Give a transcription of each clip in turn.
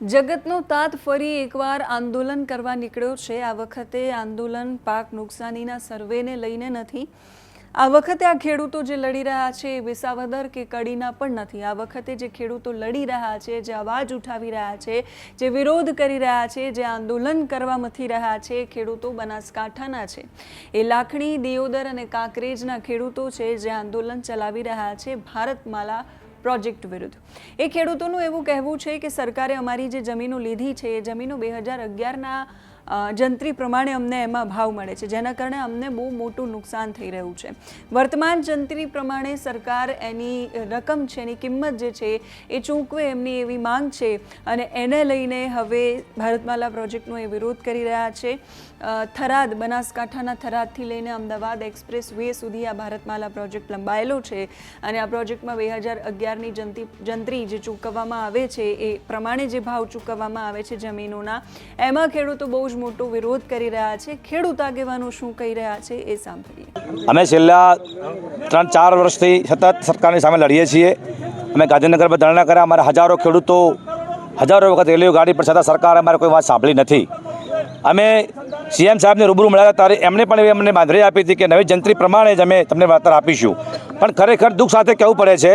જગતનો તાત ફરી એકવાર આંદોલન કરવા નીકળ્યો છે. આ વખતે આંદોલન, પાક નુકસાનીના સર્વેને લઈને નથી. આ વખતે આ ખેડૂતો જે લડી રહ્યા છે એ વિસાવદર કે કડીના પણ નથી. આ વખતે જે ખેડૂતો લડી રહ્યા છે, જે અવાજ ઉઠાવી રહ્યા છે, જે વિરોધ કરી રહ્યા છે, જે આંદોલન કરવા મથી રહ્યા છે ખેડૂતો બનાસકાંઠાના છે. એ લાખણી, દિયોદર અને કાંકરેજના ખેડૂતો છે જે આંદોલન ચલાવી રહ્યા છે. ભારતમાલા પ્રોજેક્ટ વિરુદ્ધ. એ ખેડૂતોનું એવું કહેવું છે કે સરકારે અમારી જે જમીનો લીધી છે, એ જમીનો બે હજાર અગિયારના જંત્રી પ્રમાણે અમને એમાં ભાવ મળે છે, જેના કારણે અમને બહુ મોટું નુકસાન થઈ રહ્યું છે. વર્તમાન જંત્રી પ્રમાણે સરકાર એની રકમ છે, એની કિંમત જે છે, એ ચૂકવે એમની એવી માંગ છે અને એને લઈને હવે ભારતમાલા પ્રોજેક્ટનો એ વિરોધ કરી રહ્યા છે. થરાદ, બનાસકાંઠાના થરાદથી લઈને અમદાવાદ એક્સપ્રેસ વે સુધી આ ભારતમાલા પ્રોજેક્ટ લંબાયેલો છે અને આ પ્રોજેક્ટમાં બે હજાર અગિયારની જંતી, જંત્રી જે ચૂકવવામાં આવે છે, એ પ્રમાણે જે ભાવ ચૂકવવામાં આવે છે જમીનોના, એમાં ખેડૂતો બહુ જ મોટો વિરોધ કરી રહ્યા છે. ખેડૂત આગેવાનો શું કહી રહ્યા છે એ સાંભળીએ. અમે છેલ્લા ત્રણ ચાર વર્ષથી સતત સરકારની સામે લડીએ છીએ. અમે ગાંધીનગરમાં ધરણા કર્યા. અમારા હજારો ખેડૂતો, હજારો વખત રેલીઓ ગાડી પર છતાં સરકારે અમારે કોઈ વાત સાંભળી નથી. અમે સીએમ સાહેબને રૂબરૂ મળ્યા ત્યારે એમણે પણ એવી અમને બાંધરી આપી હતી કે નવી જંત્રી પ્રમાણે જ અમે તમને વાર્તા આપીશું. પણ ખરેખર દુઃખ સાથે કહેવું પડે છે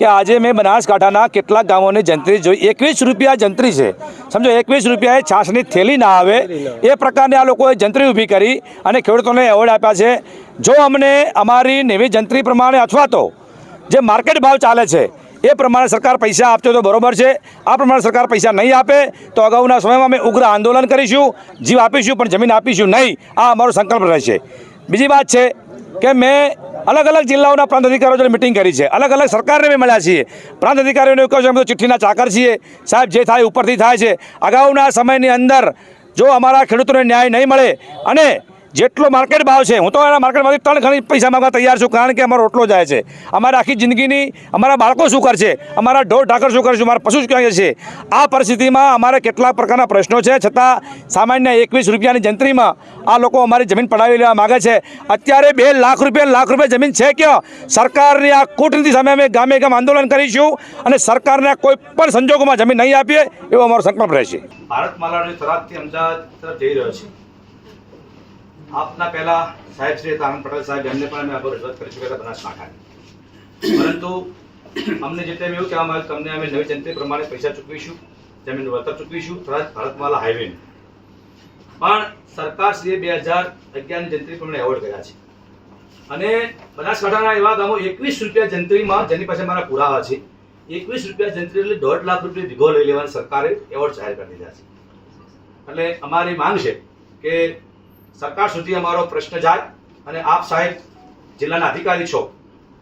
કે આજે મેં બનાસકાંઠાના કેટલાક ગામોની જંત્રી જોઈ. એકવીસ રૂપિયા જંત્રી છે. સમજો, એકવીસ રૂપિયાએ છાશની થેલી ના આવે. એ પ્રકારની આ લોકોએ જંત્રી ઊભી કરી અને ખેડૂતોને એવોર્ડ આપ્યા છે. જો અમને અમારી નવી જંત્રી પ્રમાણે અથવા તો જે માર્કેટ ભાવ ચાલે છે, એ પ્રમાણે સરકાર પૈસા આપતો તો બરોબર છે. આ પ્રમાણે સરકાર પૈસા નહીં આપે તો અગાઉના સમયમાં અમે ઉગ્ર આંદોલન કરીશું, જીવ આપીશું, પણ જમીન આપીશું નહીં. આ અમારો સંકલ્પ રહેશે. બીજી વાત છે કે મેં અલગ અલગ જિલ્લાઓના પ્રાંત અધિકારીઓ જોડે મિટિંગ કરી છે. અલગ અલગ સરકારને બી મળ્યા છીએ. પ્રાંત અધિકારીઓને કહ્યું છે અમે તો ચિઠ્ઠીના ચાકર છીએ. સાહેબ, જે થાય ઉપરથી થાય છે. અગાઉના સમયની અંદર જો અમારા ખેડૂતોને ન્યાય નહીં મળે અને જેટલો માર્કેટ ભાવ છે, હું તો એના માર્કેટમાંથી ત્રણ ઘણી પૈસા માંગવા તૈયાર છું, કારણ કે અમારો રોટલો જાય છે. અમારે આખી જિંદગીની, અમારા બાળકો શું કરશે? અમારા ઢોર ઢાકર શું કરશે? મારા પશુ ક્યાં જશે આ પરિસ્થિતિમાં અમારે કેટલાક પ્રકારના પ્રશ્નો છે, છતાં સામાન્ય એકવીસ રૂપિયાની જંત્રીમાં આ લોકો અમારી જમીન પડાવી લેવા માગે છે. અત્યારે બે લાખ રૂપિયા લાખ રૂપિયા જમીન છે ક્યાં? સરકારની આ કૂટનીતિ સામે અમે ગામે ગામ આંદોલન કરીશું અને સરકારને કોઈ પણ સંજોગોમાં જમીન નહીં આપીએ, એવો અમારો સંકલ્પ રહેશે. ભારત માલાની થરાદથી અમદાવાદ જઈ રહ્યો છે. આપના પહેલા સાહેબ શ્રી આનંદ પટેલ સાહેબ, એમને પણ અમે આગળ રજૂઆત કરી ચૂક્યા બનાસકાંઠાની પરંતુ અમને જે ટાઈમ એવું કહેવામાં આવ્યું તમને અમે નવી જંત્રી પ્રમાણે પૈસા ચૂકવીશું, જમીન વળતર ચૂકવીશું થરાદ ભારતમાલા હાઈવે પણ સરકાર શ્રીએ બે હજાર અગિયારની જંત્રી પ્રમાણે એવોર્ડ કર્યા છે. અને બનાસકાંઠાના એવા ગામો એકવીસ રૂપિયા જંત્રીમાં જેની પાસે મારા પુરાવા છે. એકવીસ રૂપિયા જંત્રી એટલે દોઢ લાખ રૂપિયા વીઘો લઈ લેવાની સરકારે એવોર્ડ જાહેર કરી દીધા છે. એટલે અમારી માંગ છે કે સરકાર સુધી અમારો પ્રશ્ન જાય અને આપ સાહેબ જિલ્લાના અધિકારી છો,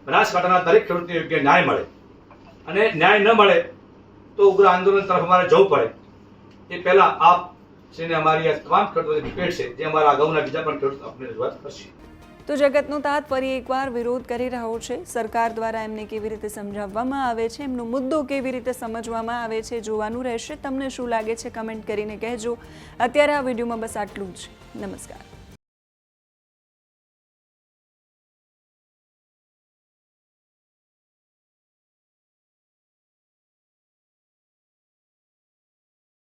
બનાસકાંઠાના દરેક ખેડૂતને યોગ્ય ન્યાય મળે. અને ન્યાય ન મળે તો ઉગ્ર આંદોલન તરફ અમારે જવું પડે. એ પહેલા આપ શ્રીને અમારી આ તમામ ખેડૂતોની રિક્વેસ્ટ છે, જે અમારા અગાઉના બીજા પણ ખેડૂત આપણે રજૂઆત કરશે. તો જગતનો તાત ફરી એકવાર વિરોધ કરી રહ્યો છે. સરકાર દ્વારા એમને કેવી રીતે સમજાવવામાં આવે છે, એમનો મુદ્દો કેવી રીતે સમજવામાં આવે છે જોવાનું રહેશે. તમને શું લાગે છે કમેન્ટ કરીને કહેજો. અત્યારે આ વિડીયોમાં બસ આટલું જ. નમસ્કાર.